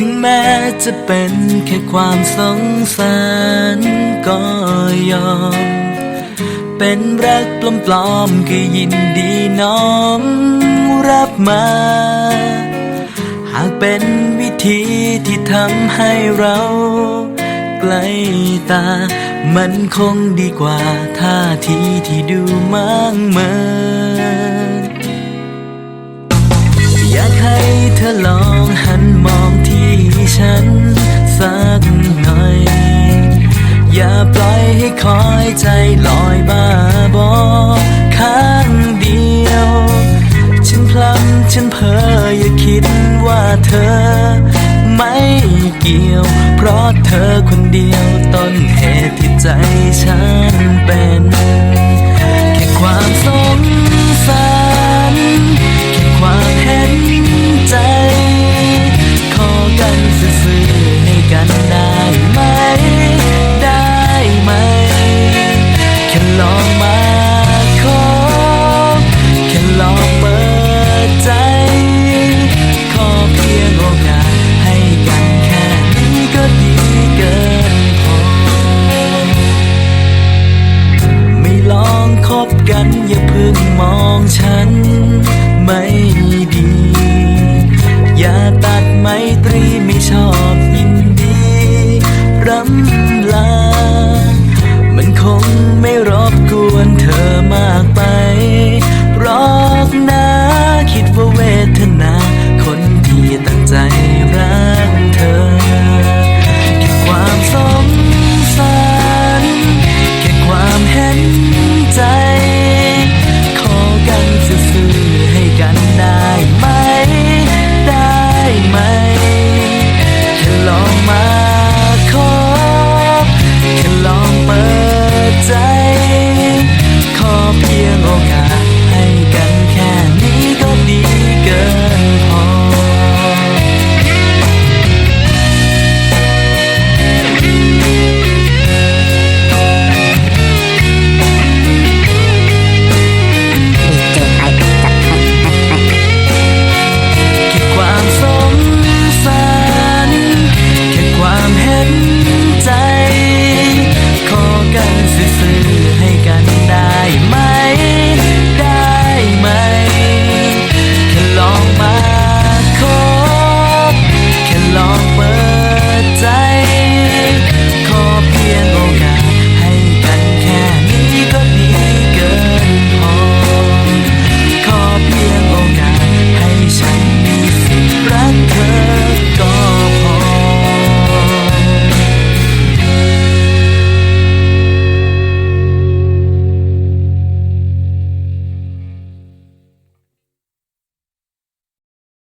ถึงแม้จะเป็นแค่ความสงสารก็ยอม เป็นรักปลอมๆก็ยินดีน้อมรับมา หากเป็นวิธีที่ทำให้เราใกล้ตา มันคงดีกว่าท่าทีที่ดูมั่งเมินอยากให้เธอลองหันมอง อยให้คอยใจลอยบ้าบอข้างเดียว ฉันพลัมฉันเพ้ออย่าคิดว่าเธอ ไม่เกี่ยว เพราะเธอคนเดียวต้นเหตุที่ใจฉันเป็น อย่าพึ่งมองฉันไม่ดี อย่าตัดไมตรีไม่ชอบยินดีรำลา มันคงไม่รบกวนเธอมากไป ใจ ขอเพียงโอกาสให้กัน